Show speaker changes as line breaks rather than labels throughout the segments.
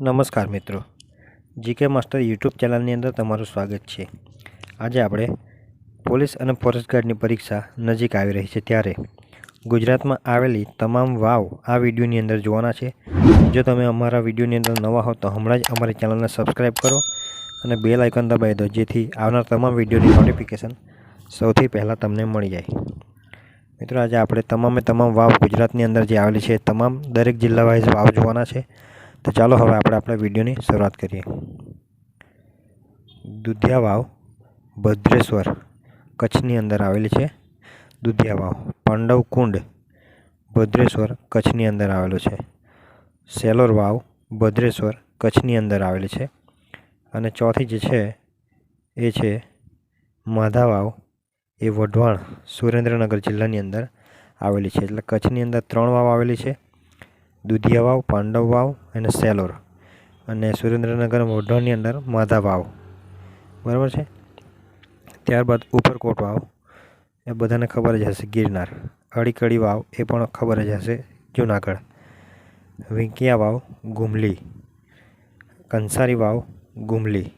નમસ્કાર મિત્રો. GK master YouTube ચેનલની અંદર તમારું સ્વાગત છે. આજે આપણે પોલીસ અને ફોરેસ્ટ ગાર્ડની પરીક્ષા નજીક આવી રહી છે ત્યારે ગુજરાતમાં આવેલી તમામ વાવ આ વિડીયોની અંદર જોવાના છે. જો તમે અમારા વિડીયોની અંદર નવા હો તો હમણાં જ અમારી ચેનલને સબસ્ક્રાઈબ કરો અને બેલ આઇકન દબાવી દો, જેથી આવનાર તમામ વિડીયોની નોટિફિકેશન સૌથી પહેલાં તમને મળી જાય. મિત્રો, આજે આપણે તમામે તમામ વાવ ગુજરાતની અંદર જે આવેલી છે તમામ દરેક જિલ્લા વાઇઝ વાવ જોવાના છે. તો ચાલો હવે આપણે આપણા વિડીયોની શરૂઆત કરીએ. દુધિયા વાવ ભદ્રેશ્વર કચ્છની અંદર આવેલી છે. દુધિયા વાવ પાંડવ કુંડ ભદ્રેશ્વર કચ્છની અંદર આવેલું છે. સેલોર વાવ ભદ્રેશ્વર કચ્છની અંદર આવેલી છે. અને ચોથી જે છે, એ છે માધા વાવ એ વઢવાણ સુરેન્દ્રનગર જિલ્લાની અંદર આવેલી છે. એટલે કચ્છની અંદર ત્રણ વાવ આવેલી છે. દુધિયા વાવ પાંડવ વાવ અને સેલોર અને સુરેન્દ્રનગર મોઢોની અંદર માધા વાવ બરાબર છે? ત્યારબાદ ઉપરકોટ વાવ, એ બધાને ખબર જ હશે ગિરનાર. અડીકડી વાવ, એ પણ ખબર જ હશે જુનાગઢ. વિંકિયા વાવ, ગુમલી. કંસારી વાવ, ગુમલી.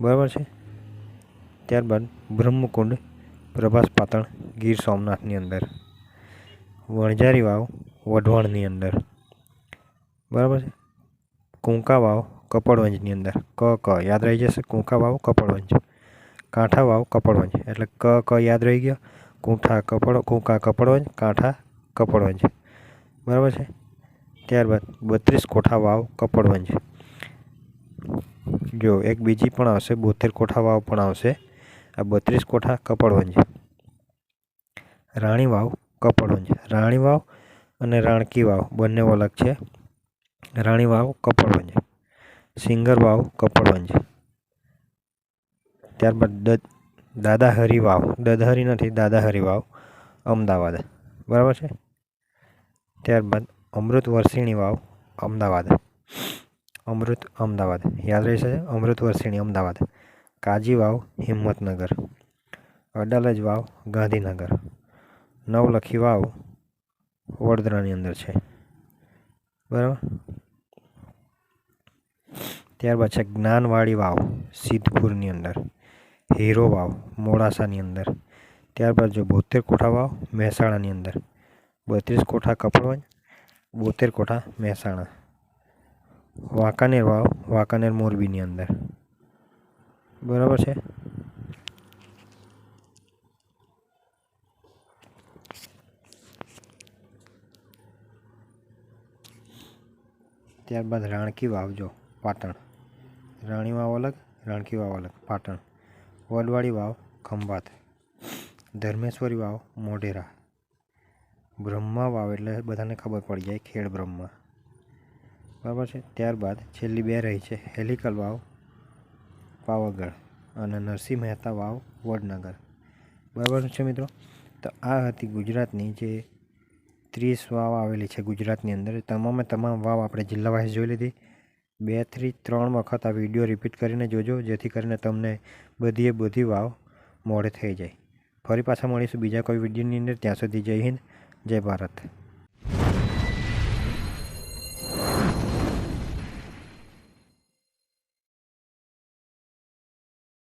બરાબર છે? ત્યારબાદ બ્રહ્મકુંડ, પ્રભાસ પાટણ, ગીર સોમનાથની અંદર. વણઝારી વાવ વઢવાણની અંદર. બરાબર છે? કુંકા વાવ, કપડવંજની અંદર. ક ક, યાદ રહી જશે? કુંકા વાવ, કપડવંજ. કાંઠા વાવ, કપડવંજ. એટલે ક ક યાદ રહી ગયો? કુંઠા કપડ, કુંકા કપડવંજ, કાંઠા કપડવંજ. બરાબર છે? ત્યારબાદ બત્રીસ કોઠા વાવ, કપડવંજ. જો એક બીજી પણ આવશે, બોતેર કોઠા વાવ પણ આવશે. આ બત્રીસ કોઠા, કપડવંજ. રાણી વાવ, કપડવંજ. રાણી વાવ અને રાણકી વાવ બંને અલગ છે. રાણી વાવ કપડવંજ, સિંગર વાવ કપડવંજ. ત્યારબાદ દાદાહરી વાવ દદહરી નથી, દાદાહરી વાવ, અમદાવાદ. બરાબર છે? ત્યારબાદ અમૃત વર્ષિણી વાવ, અમદાવાદ. અમૃત, અમદાવાદ. યાદ રહેશે? અમૃત વર્ષિણી, અમદાવાદ. કાજી વાવ, હિંમતનગર. અડાલજ વાવ, ગાંધીનગર. નવલખી વાવ વડોદરાની અંદર છે. બરાબર? ત્યારબાદ છે જ્ઞાનવાળી વાવ, સિદ્ધપુરની અંદર. હીરો વાવ, મોડાસાની અંદર. ત્યારબાદ જો બોતેર કોઠા વાવ, મહેસાણાની અંદર. બત્રીસ કોઠા કપડવંજ, બોતેર કોઠા મહેસાણા. વાંકાનેર વાવ, વાંકાનેર મોરબીની અંદર. બરાબર છે? ત્યારબાદ રાણકી વાવ જો પાટણ. રાણી વાવ અલગ, રાણકી વાવ અલગ, પાટણ. વડવાળી વાવ, ખંભાત. ધર્મેશ્વરી વાવ, મોઢેરા. બ્રહ્મા વાવ એટલે બધાને ખબર પડી જાય ખેડ બ્રહ્મા. બરાબર છે? ત્યારબાદ છેલ્લી બે રહી છે, હેલિકલ વાવ, પાવાગઢ અને નરસિંહ મહેતા વાવ, વડનગર. બરાબર છે મિત્રો? તો આ હતી ગુજરાતની જે ત્રીસ વાવ આવેલી છે ગુજરાતની અંદર. તમામે તમામ વાવ આપણે જિલ્લા વાઇઝ જોઈ લીધી. બેથી ત્રણ વખત આ વીડિયો રિપીટ કરીને જોજો, જેથી કરીને તમને બધીએ બધી વાવ મોડે થઈ જાય. ફરી પાછા મળીશું બીજા કોઈ વિડીયોની અંદર. ત્યાં સુધી જય હિન્દ, જય ભારત.